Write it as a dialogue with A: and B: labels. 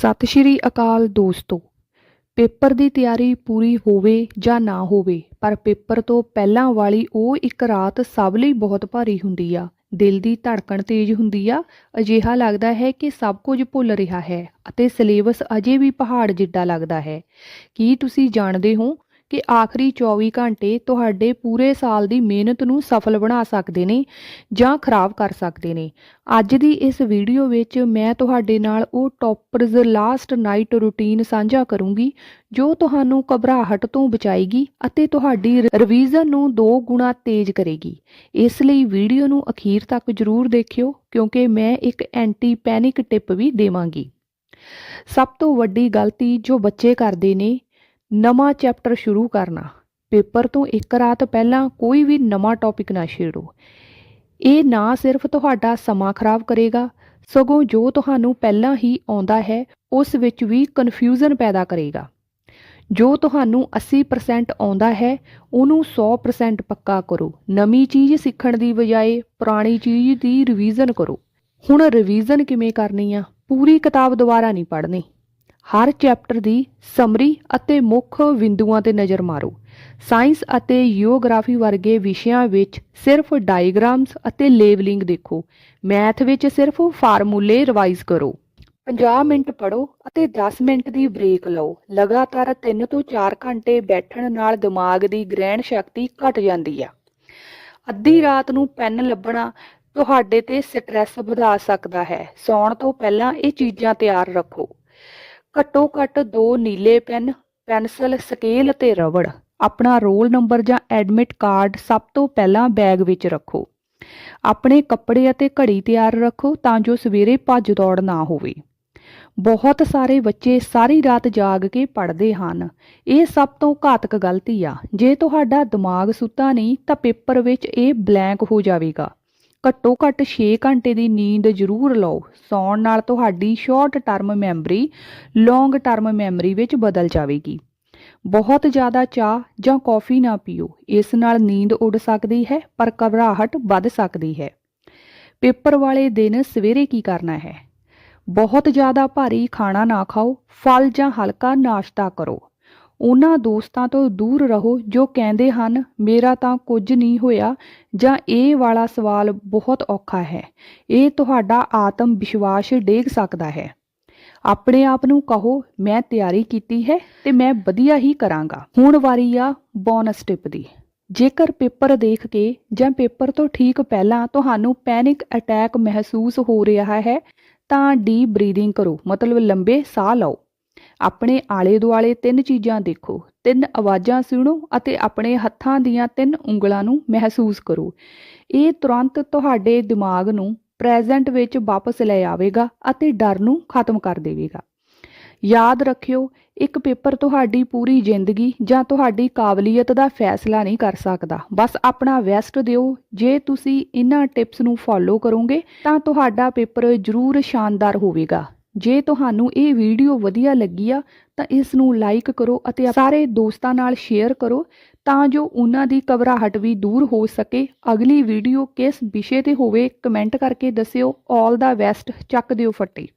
A: ਸਤਿ ਸ਼੍ਰੀ ਅਕਾਲ ਦੋਸਤੋ। ਪੇਪਰ ਦੀ ਤਿਆਰੀ ਪੂਰੀ ਹੋਵੇ ਜਾਂ ਨਾ ਹੋਵੇ, ਪਰ ਪੇਪਰ ਤੋਂ ਪਹਿਲਾਂ ਵਾਲੀ ਉਹ ਇੱਕ ਰਾਤ ਸਭ ਲਈ ਬਹੁਤ ਭਾਰੀ ਹੁੰਦੀ ਆ। ਦਿਲ ਦੀ ਧੜਕਣ ਤੇਜ਼ ਹੁੰਦੀ ਆ। ਅਜਿਹਾ ਲੱਗਦਾ ਹੈ ਕਿ ਸਭ ਕੁਝ ਭੁੱਲ ਰਿਹਾ ਹੈ ਅਤੇ ਸਿਲੇਬਸ ਅਜੇ ਵੀ ਪਹਾੜ ਜਿੱਡਾ ਲੱਗਦਾ ਹੈ। ਕੀ ਤੁਸੀਂ ਜਾਣਦੇ ਹੋ ਕਿ ਆਖਰੀ 24 ਘੰਟੇ ਤੁਹਾਡੇ ਪੂਰੇ ਸਾਲ ਦੀ ਮਿਹਨਤ ਨੂੰ ਸਫਲ ਬਣਾ ਸਕਦੇ ਨੇ ਜਾਂ ਖਰਾਬ ਕਰ ਸਕਦੇ ਨੇ। ਅੱਜ ਦੀ ਇਸ ਵੀਡੀਓ ਵਿੱਚ ਮੈਂ ਤੁਹਾਡੇ ਨਾਲ ਉਹ ਟੌਪਰਜ਼ ਲਾਸਟ ਨਾਈਟ ਰੂਟੀਨ ਸਾਂਝਾ ਕਰੂੰਗੀ, ਜੋ ਤੁਹਾਨੂੰ ਘਬਰਾਹਟ ਤੋਂ ਬਚਾਏਗੀ ਅਤੇ ਤੁਹਾਡੀ ਰਿਵੀਜ਼ਨ ਨੂੰ ਦੋ ਗੁਣਾ ਤੇਜ਼ ਕਰੇਗੀ। ਇਸ ਲਈ ਵੀਡੀਓ ਨੂੰ ਅਖੀਰ ਤੱਕ ਜ਼ਰੂਰ ਦੇਖਿਓ, ਕਿਉਂਕਿ ਮੈਂ ਇੱਕ ਐਂਟੀ ਪੈਨਿਕ ਟਿਪ ਵੀ ਦੇਵਾਂਗੀ। ਸਭ ਤੋਂ ਵੱਡੀ ਗਲਤੀ ਜੋ ਬੱਚੇ ਕਰਦੇ ਨੇ ਨਵਾਂ ਚੈਪਟਰ ਸ਼ੁਰੂ ਕਰਨਾ। ਪੇਪਰ ਤੋਂ ਇੱਕ ਰਾਤ ਪਹਿਲਾਂ ਕੋਈ ਵੀ ਨਵਾਂ ਟੌਪਿਕ ਨਾ ਛੇੜੋ। ਇਹ ਨਾ ਸਿਰਫ ਤੁਹਾਡਾ ਸਮਾਂ ਖਰਾਬ ਕਰੇਗਾ, ਸਗੋਂ ਜੋ ਤੁਹਾਨੂੰ ਪਹਿਲਾਂ ਹੀ ਆਉਂਦਾ ਹੈ, ਉਸ ਵਿੱਚ ਵੀ ਕਨਫਿਊਜ਼ਨ ਪੈਦਾ ਕਰੇਗਾ। ਜੋ ਤੁਹਾਨੂੰ 80% ਆਉਂਦਾ ਹੈ, ਉਹਨੂੰ 100% ਪੱਕਾ ਕਰੋ। ਨਵੀਂ ਚੀਜ਼ ਸਿੱਖਣ ਦੀ ਬਜਾਏ ਪੁਰਾਣੀ ਚੀਜ਼ ਦੀ ਰਿਵੀਜ਼ਨ ਕਰੋ। ਹੁਣ ਰਿਵੀਜ਼ਨ ਕਿਵੇਂ ਕਰਨੀ ਆ? ਪੂਰੀ ਕਿਤਾਬ ਦੁਬਾਰਾ ਨਹੀਂ ਪੜ੍ਹਨੀ। ਹਰ ਚੈਪਟਰ ਦੀ ਸਮਰੀ ਅਤੇ ਮੁੱਖ ਬਿੰਦੂਆਂ ਤੇ ਨਜ਼ਰ ਮਾਰੋ। ਸਾਇੰਸ ਅਤੇ ਜੀਓਗ੍ਰਾਫੀ ਵਰਗੇ ਵਿਸ਼ਿਆਂ ਵਿੱਚ ਸਿਰਫ ਡਾਇਗਰਾਮਸ ਅਤੇ ਲੇਬਲਿੰਗ ਦੇਖੋ। ਮੈਥ ਵਿੱਚ ਸਿਰਫ ਫਾਰਮੂਲੇ ਰਿਵਾਈਜ਼ ਕਰੋ। 50 ਮਿੰਟ ਪੜੋ ਅਤੇ 10 ਮਿੰਟ ਦੀ ਬ੍ਰੇਕ ਲਓ। ਲਗਾਤਾਰ 3 ਤੋਂ 4 ਘੰਟੇ ਬੈਠਣ ਨਾਲ ਦਿਮਾਗ ਦੀ ਗ੍ਰਹਿਣ ਸ਼ਕਤੀ ਘਟ ਜਾਂਦੀ ਆ। ਅੱਧੀ ਰਾਤ ਨੂੰ ਪੈਨ ਲੱਭਣਾ ਤੁਹਾਡੇ ਤੇ ਸਟ੍ਰੈਸ ਵਧਾ ਸਕਦਾ ਹੈ। ਸੌਣ ਤੋਂ ਪਹਿਲਾਂ ਇਹ ਚੀਜ਼ਾਂ ਤਿਆਰ ਰੱਖੋ। ਘੱਟੋ ਘੱਟ ਦੋ ਨੀਲੇ ਪੈਨ, ਪੈਨਸਲ, ਸਕੇਲ ਅਤੇ ਰਬੜ। ਆਪਣਾ ਰੋਲ ਨੰਬਰ ਜਾਂ ਐਡਮਿਟ ਕਾਰਡ ਸਭ ਤੋਂ ਪਹਿਲਾਂ ਬੈਗ ਵਿੱਚ ਰੱਖੋ। ਆਪਣੇ ਕੱਪੜੇ ਅਤੇ ਘੜੀ ਤਿਆਰ ਰੱਖੋ ਤਾਂ ਜੋ ਸਵੇਰੇ ਭੱਜ ਦੌੜ ਨਾ ਹੋਵੇ। ਬਹੁਤ ਸਾਰੇ ਬੱਚੇ ਸਾਰੀ ਰਾਤ ਜਾਗ ਕੇ ਪੜ੍ਹਦੇ ਹਨ। ਇਹ ਸਭ ਤੋਂ ਘਾਤਕ ਗਲਤੀ ਆ। ਜੇ ਤੁਹਾਡਾ ਦਿਮਾਗ ਸੁੱਤਾ ਨਹੀਂ ਤਾਂ ਪੇਪਰ ਵਿੱਚ ਇਹ ਬਲੈਂਕ ਹੋ ਜਾਵੇਗਾ। ਘੱਟੋ ਘੱਟ 6 ਘੰਟੇ ਦੀ ਨੀਂਦ ਜ਼ਰੂਰ ਲਓ। ਸੌਣ ਨਾਲ ਤੁਹਾਡੀ short term memory long term memory ਵਿੱਚ ਬਦਲ ਜਾਵੇਗੀ। ਬਹੁਤ ਜ਼ਿਆਦਾ ਚਾਹ ਜਾਂ ਕੌਫੀ ਨਾ ਪੀਓ। ਇਸ ਨਾਲ ਨੀਂਦ ਉੱਡ ਸਕਦੀ ਹੈ, ਪਰ ਘਬਰਾਹਟ ਵੱਧ ਸਕਦੀ ਹੈ। ਪੇਪਰ ਵਾਲੇ ਦਿਨ ਸਵੇਰੇ ਕੀ ਕਰਨਾ ਹੈ? ਬਹੁਤ ਜ਼ਿਆਦਾ ਭਾਰੀ ਖਾਣਾ ਨਾ ਖਾਓ, ਫਲ ਜਾਂ ਹਲਕਾ ਨਾਸ਼ਤਾ ਕਰੋ। ਉਹਨਾਂ ਦੋਸਤਾਂ ਤੋਂ ਦੂਰ ਰਹੋ ਜੋ ਕਹਿੰਦੇ ਹਨ, ਮੇਰਾ ਤਾਂ ਕੁਝ ਨਹੀਂ ਹੋਇਆ, ਜਾਂ ਇਹ ਵਾਲਾ ਸਵਾਲ ਬਹੁਤ ਔਖਾ ਹੈ। ਇਹ ਤੁਹਾਡਾ ਆਤਮ ਵਿਸ਼ਵਾਸ ਡੇਗ ਸਕਦਾ ਹੈ। ਆਪਣੇ ਆਪ ਨੂੰ ਕਹੋ, ਮੈਂ ਤਿਆਰੀ ਕੀਤੀ ਹੈ ਤੇ ਮੈਂ ਵਧੀਆ ਹੀ ਕਰਾਂਗਾ। ਹੁਣ ਵਾਰੀ ਆ ਬੋਨਸ ਟਿਪ ਦੀ। ਜੇਕਰ ਪੇਪਰ ਦੇਖ ਕੇ ਜਾਂ ਪੇਪਰ ਤੋਂ ਠੀਕ ਪਹਿਲਾਂ ਤੁਹਾਨੂੰ ਪੈਨਿਕ ਅਟੈਕ ਮਹਿਸੂਸ ਹੋ ਰਿਹਾ ਹੈ, ਤਾਂ ਡੀਪ ਬਰੀਦਿੰਗ ਕਰੋ, ਮਤਲਬ ਲੰਬੇ ਸਾਹ ਲਓ। ਆਪਣੇ ਆਲੇ ਦੁਆਲੇ ਤਿੰਨ ਚੀਜ਼ਾਂ ਦੇਖੋ। ਤਿੰਨ ਆਵਾਜ਼ਾਂ ਸੁਣੋ ਅਤੇ ਆਪਣੇ ਹੱਥਾਂ ਦੀਆਂ ਤਿੰਨ ਉਂਗਲਾਂ ਨੂੰ ਮਹਿਸੂਸ ਕਰੋ। ਇਹ ਤੁਰੰਤ ਤੁਹਾਡੇ ਦਿਮਾਗ ਨੂੰ ਪ੍ਰੈਜ਼ੈਂਟ ਵਿੱਚ ਵਾਪਸ ਲੈ ਆਵੇਗਾ ਅਤੇ ਡਰ ਨੂੰ ਖਤਮ ਕਰ ਦੇਵੇਗਾ। ਯਾਦ ਰੱਖਿਓ, ਇੱਕ ਪੇਪਰ ਤੁਹਾਡੀ ਪੂਰੀ ਜ਼ਿੰਦਗੀ ਜਾਂ ਤੁਹਾਡੀ ਕਾਬਲੀਅਤ ਦਾ ਫੈਸਲਾ ਨਹੀਂ ਕਰ ਸਕਦਾ। ਬਸ ਆਪਣਾ ਬੈਸਟ ਦਿਓ। ਜੇ ਤੁਸੀਂ ਇਹਨਾਂ ਟਿਪਸ ਨੂੰ ਫੋਲੋ ਕਰੋਗੇ, ਤਾਂ ਤੁਹਾਡਾ ਪੇਪਰ ਜ਼ਰੂਰ ਸ਼ਾਨਦਾਰ ਹੋਵੇਗਾ। ਜੇ ਤੁਹਾਨੂੰ ਇਹ ਵੀਡੀਓ ਵਧੀਆ ਲੱਗੀ ਆ, ਤਾਂ ਇਸ ਨੂੰ ਲਾਈਕ ਕਰੋ ਅਤੇ ਸਾਰੇ ਦੋਸਤਾਂ ਨਾਲ ਸ਼ੇਅਰ ਕਰੋ, ਤਾਂ ਜੋ ਉਹਨਾਂ ਦੀ ਘਬਰਾਹਟ ਵੀ ਦੂਰ ਹੋ ਸਕੇ। ਅਗਲੀ ਵੀਡੀਓ ਕਿਸ ਵਿਸ਼ੇ ਤੇ ਹੋਵੇ ਕਮੈਂਟ ਕਰਕੇ ਦੱਸਿਓ। 올 ਦਾ ਬੈਸਟ ਚੱਕ ਦਿਓ ਫੱਟੀ।